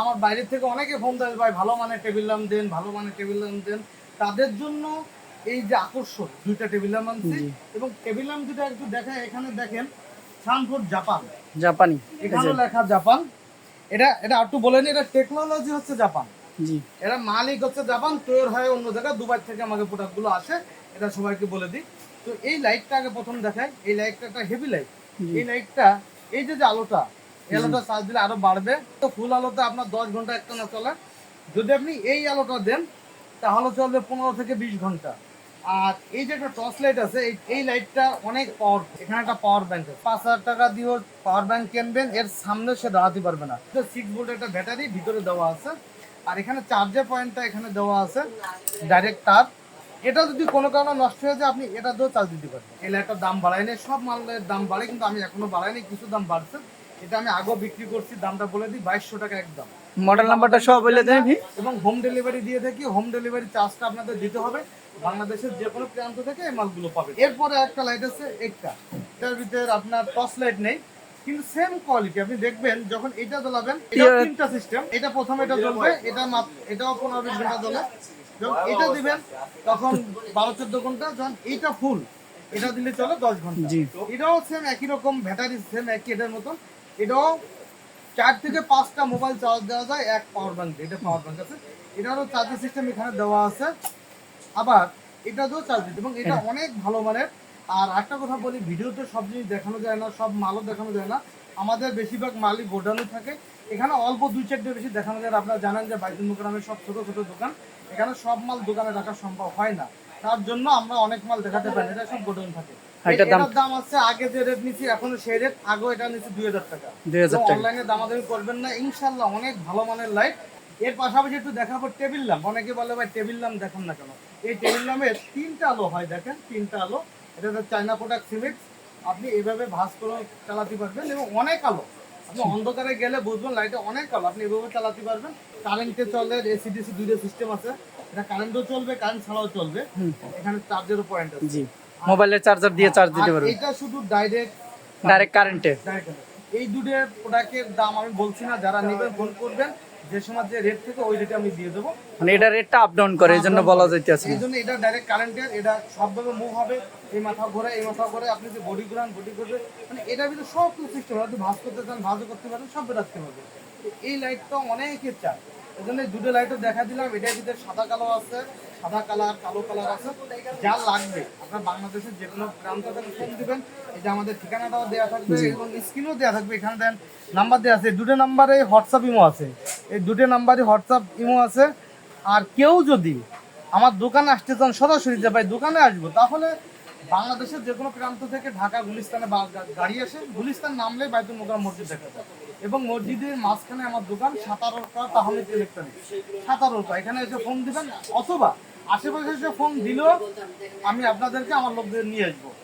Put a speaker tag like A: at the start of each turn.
A: আমার বাইরে থেকে অনেকে ফোন দেয় ভাই ভালো মানের টেবিল ল্যাম্প দেন ভালো মানের টেবিল ল্যাম্প দেন। তাদের জন্য এই যে আকর্ষণ দুইটা টেবিল ল্যাম্প আনছি এবং টেবিল ল্যাম্প দুটো একটু দেখেন এখানে দেখেন সানফোর্ড জাপান
B: জাপানি।
A: এখানেও লেখা জাপান এটা এটা একটু বলে নি এটা টেকনোলজি হচ্ছে জাপান
B: জি।
A: এরা মালিক হচ্ছে জাপান তৈরি হয় অন্য জায়গায় দুবাই থেকে আমাকে প্রোডাক্টগুলো আসে এটা সবাইকে বলে দিই। তো এই লাইটটা আগে প্রথম দেখাই এই লাইটটা একটা হেভি লাইট এই লাইটটা এই যে যে আলোটা আলোটা চার্জ দিলে আরও বাড়বে। তো ফুল আলোতে আপনার দশ ঘণ্টা একটা না চলে। যদি আপনি এই আলোটা দেন, তাহলে চলবে পনেরো থেকে বিশ ঘণ্টা। আর এই যে একটা টর্চ লাইট আছে, এই- লাইটটা অনেক পাওয়ার এখানে একটা পাওয়ার ব্যাংক পাঁচ হাজার টাকা দিয়েও পাওয়ার ব্যাংক কিনবেন, এর সামনে সে দাঁড়াতে পারবে না। সিক্স ভোল্ট একটা ব্যাটারি ভিতরে দেওয়া আছে। আর এখানে চার্জার পয়েন্টটা এখানে দেওয়া আছে ডাইরেক্ট তার। এটা যদি কোনো কারণে নষ্ট হয়ে যায়, আপনি এটা দিয়েও চার্জ দিতে পারবেন এই লাইটটার দাম বাড়ায়নি। সব মালের দাম বাড়ে, কিন্তু আমি এখনও বাড়াইনি, কিছু দাম বাড়ছে। এটা আমি আগেও বিক্রি করছি দামটা বলে দিই বাইশশো টাকা একদম।
B: মডেল নাম্বারটা সব বলে দেন।
A: এবং হোম ডেলিভারি দিয়ে থাকি হোম ডেলিভারি চার্জটা আপনাদের দিতে হবে। বাংলাদেশের যে কোনো প্রান্ত থেকে এই মালগুলো পাবেন। এরপরে একটা লাইট আছে একটা। এটার ভিতরে আপনার টর্চ লাইট নেই কিন্তু সেম কোয়ালিটি আপনি দেখবেন যখন এটা জ্বলাবেন এটা তিনটা সিস্টেম এটা প্রথমে এটা জ্বলবে এটা এটাও পনেরো বিশ ঘণ্টা জ্বলে। যখন এটা দিবেন তখন বারো চোদ্দ ঘণ্টা যখন এইটা ফুল এটা দিলে চলে দশ
B: ঘণ্টা।
A: এটাও সেম একই রকম ব্যাটারি সেম একই এটার মতন। এটাও চার থেকে পাঁচটা মোবাইল চার্জ দেওয়া যায় এক পাওয়ার ব্যাংক এটা পাওয়ার ব্যাঙ্ক আছে। এটারও চার্জিং সিস্টেম এখানে দেওয়া আছে। আবার এটাতেও চার্জ দিতে। এবং এটা অনেক ভালো মানের। আর একটা কথা বলি ভিডিওতে সব জিনিস দেখানো যায় না সব মালও দেখানো যায় না। আমাদের বেশিরভাগ মালই গোডাউনে থাকে। এখানে অল্প দুই চারটে বেশি দেখানো যায় আপনারা জানেন যে বাইতুল মোকারমের সব ছোট ছোট দোকান। এখানে সব মাল দোকানে রাখা সম্ভব হয় না। তার জন্য আমরা অনেক মাল দেখাতে পারি এটা সব গোডাউন থাকে।
B: এটার দাম?
A: দাম আছে আগে যে রেট নিচ্ছি এখন সেই রেট আগে এটা দুই হাজার টাকা।
B: 2000 টাকা।
A: অনলাইনে দামাদামি করবেন না ইনশাল্লাহ অনেক ভালো মানের লাইটের পাশাপাশি একটু দেখাবো টেবিল ল্যাম্প অনেকে বলে ভাই টেবিল ল্যাম্প দেখান না কেন? এই টেবিল ল্যাম্পের তিনটা আলো হয় দেখেন তিনটা আলো। এটা হচ্ছে চায়না প্রোডাক্ট সিমেন্ট আপনি এভাবে ভাঁজ করে চালাতে পারবেন এবং অনেক আলো। আপনি অন্ধকারে গেলে বুঝবেন লাইটে অনেক আলো। আপনি এভাবে চালাতে পারবেন। কারেন্টে চলে এসিডিসি দুইটা সিস্টেম আছে। এটা কারেন্টও চলবে কারেন্ট ছাড়াও চলবে। এখানে চার্জেরও পয়েন্ট আছে।
B: মোবাইলের চার্জার দিয়ে চার্জ দিতে
A: আর
B: পারবেন
A: এটা শুধু ডাইরেক্ট
B: ডাইরেক্ট কারেন্টে
A: এই দুটোর প্রোডাক্টের দাম আমি বলছি না যারা নেবেন ফোন করবেন যে সময় যে রেট থেকে ওই রেটে আমি দিয়ে দেবো।
B: মানে এটা রেটটা আপ ডাউন করে এই জন্য বলা যাইতেছে
A: এই জন্য এটা ডাইরেক্ট কারেন্টের এটা সবভাবে মুভ হবে এই মাথা ঘোরে এই মাথা ঘোরে আপনি যে বডি ঘোরান বডি করবে মানে এটা ভিতরে সব কিছু সিস্টেম আপনি ভাঁজ করতে চান ভাঁজও করতে পারেন সব রাখতে পারবেন। এই লাইটটা অনেকের চায়। এই জন্য দুটো লাইটও দেখা দিলাম। এটার ভিতরে সাদা কালো আছে সাদা কালার কালো কালার আছে যা লাগবে। আপনার বাংলাদেশের যে কোনো থেকে ফোন দিবেন এটা আমাদের ঠিকানাটাও দেওয়া থাকবে এবং স্ক্রিনও দেওয়া থাকবে। এখানে দেন নাম্বার দেওয়া আছে। দুটো নাম্বারে হোয়াটসঅ্যাপ ইমো আছে। এই দুটো নাম্বারে হোয়াটসঅ্যাপ ইমো আছে। আর কেউ যদি আমার দোকানে আসতে চান সরাসরি যে ভাই দোকানে আসব তাহলে বাংলাদেশের যে কোনো প্রান্ত থেকে ঢাকা, গুলিস্তানে গাড়ি আসে, গুলিস্তান নামলে বাইতুল মোকাররম মসজিদ দেখা যায়। এবং মসজিদের মাঝখানে আমার দোকান, সাতারোটা তাহমিদ ইলেকট্রনিক্স। সাতারোটা, এখানে এসে ফোন দিবেন, অথবা আশেপাশে এসে ফোন দিলেও আমি আপনাদেরকে, আমার লোকদের নিয়ে আসব।